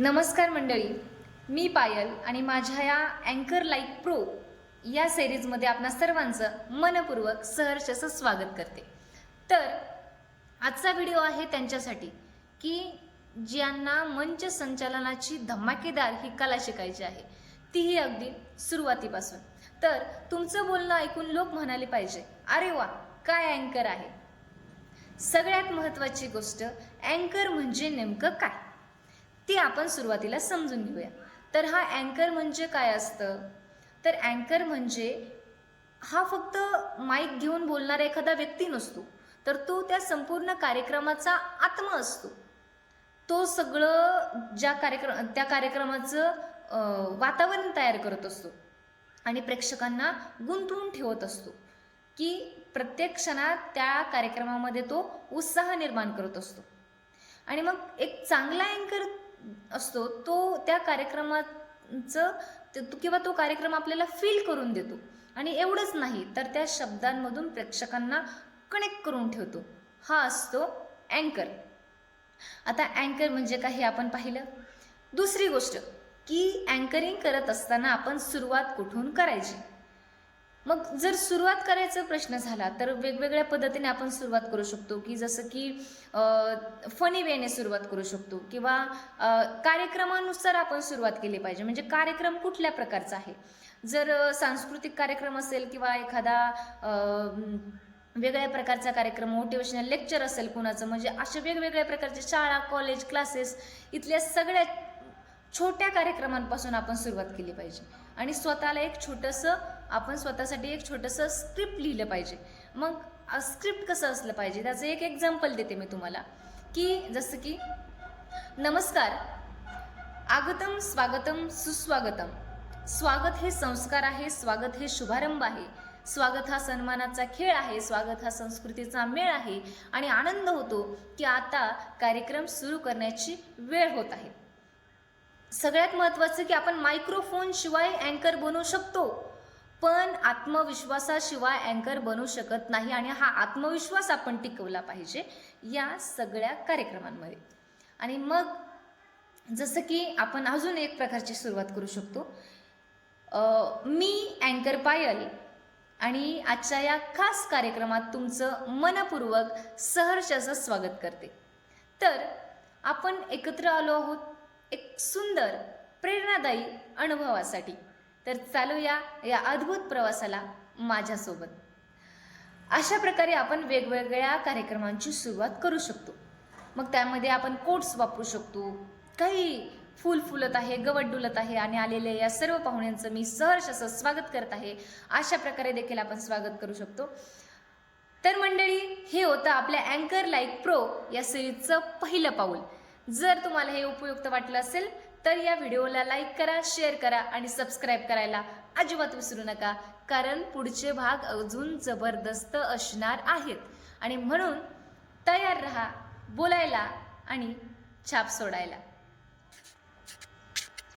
नमस्कार मंडळी. मी पायल आणि माझ्या या अँकर लाईक प्रो या सिरीजमध्ये आपणा सर्वांचं मनपूर्वक सहर्ष असं स्वागत करते. तर आजचा व्हिडिओ आहे त्यांच्यासाठी की ज्यांना मंच संचालनाची धमाकेदार ही कला शिकायची आहे तीही अगदी सुरुवातीपासून. तर तुमचं बोलणं ऐकून लोक म्हणाले पाहिजे अरे वा काय अँकर आहे? सगळ्यात महत्त्वाची गोष्ट अँकर म्हणजे नेमकं काय? ती आपण सुरुवातीला समजून घेऊया. तर हा अँकर म्हणजे काय असतं? तर अँकर म्हणजे हा फक्त माईक घेऊन बोलणारा एखादा व्यक्ती नसतो. तर तो त्या संपूर्ण कार्यक्रमाचा आत्मा असतो. तो सगळं ज्या कार्यक्रम त्या कार्यक्रमाचं वातावरण तयार करत असतो. आणि प्रेक्षकांना गुंतवून ठेवत असतो. की प्रत्येक क्षणात त्या कार्यक्रमामध्ये तो उत्साह निर्माण करत असतो. आणि मग एक चांगला अँकर असतो तो त्या कार्यक्रमाचं किंवा तो कार्यक्रम आपल्याला फील करून देतो. आणि एवढंच नाही तर त्या शब्दांमधून प्रेक्षकांना कनेक्ट करून ठेवतो. हा असतो अँकर आता अँकर म्हणजे काय हे आपण पाहिलं? दुसरी गोष्ट की अँकरिंग करत असताना आपण सुरुवात कुठून करायची? मग जर सुरुवात करायचा प्रश्न झाला तर वेगवेगळ्या पद्धतीने आपण सुरुवात करू शकतो की जसं की फनी वेने सुरुवात करू शकतो किंवा कार्यक्रमानुसार आपण सुरुवात केली पाहिजे. म्हणजे कार्यक्रम कुठल्या प्रकारचा आहे? जर सांस्कृतिक कार्यक्रम असेल किंवा एखादा वेगळ्या प्रकारचा कार्यक्रम मोटिवेशनल लेक्चर असेल कुणाचं म्हणजे अशा वेगवेगळ्या प्रकारचे शाळा कॉलेज क्लासेस इथल्या सगळ्या छोट्या कार्यक्रमांपासून आपण सुरुवात केली पाहिजे. आणि स्वतःला एक छोटंसं आपण स्वतःसाठी एक छोटंसं स्क्रिप्ट लिहिलं पाहिजे. मग स्क्रिप्ट कसं असलं पाहिजे? त्याचं एक एक्झाम्पल देते मी तुम्हाला. की जसं की नमस्कार. आगतम स्वागतम सुस्वागतम. स्वागत हे संस्कार आहे स्वागत हे शुभारंभ आहे. स्वागत हा सन्मानाचा खेळ आहे स्वागत हा संस्कृतीचा मेळ आहे. आणि आनंद होतो की आता कार्यक्रम सुरू करण्याची वेळ होत आहे. सगळ्यात महत्त्वाचं की आपण मायक्रोफोन शिवाय अँकर बनवू शकतो. पण आत्मविश्वासाशिवाय अँकर बनू शकत नाही आणि हा आत्मविश्वास आपण टिकवला पाहिजे या सगळ्या कार्यक्रमांमध्ये. आणि मग जसं की आपण अजून एक प्रकारची सुरुवात करू शकतो. मी अँकर पायल आणि आजच्या या खास कार्यक्रमात तुमचं मनपूर्वक सहर्ष असं स्वागत करते. तर आपण एकत्र आलो आहोत. एक सुंदर प्रेरणादायी अनुभवासाठी. तर चालूया या अद्भुत प्रवासाला माझ्यासोबत. अशा प्रकारे आपण वेगवेगळ्या कार्यक्रमांची सुरुवात करू शकतो. मग त्यामध्ये आपण कोट्स वापरू शकतो. काही फुल फुलत आहे गवत डुलत आहे आणि आलेल्या या सर्व पाहुण्यांचं मी सहर्ष असं स्वागत करत आहे. अशा प्रकारे देखील आपण स्वागत करू शकतो. तर मंडळी हे होतं आपल्या अँकर लाईक प्रो या सिरीजचं पहिलं पाऊल. जर तुम्हाला हे उपयुक्त वाटलं असेल तर या व्हिडिओला लाईक करा शेअर करा आणि सबस्क्राईब करायला अजिबात विसरू नका. कारण पुढचे भाग अजून जबरदस्त असणार आहेत. आणि म्हणून तयार रहा बोलायला आणि छाप सोडायला.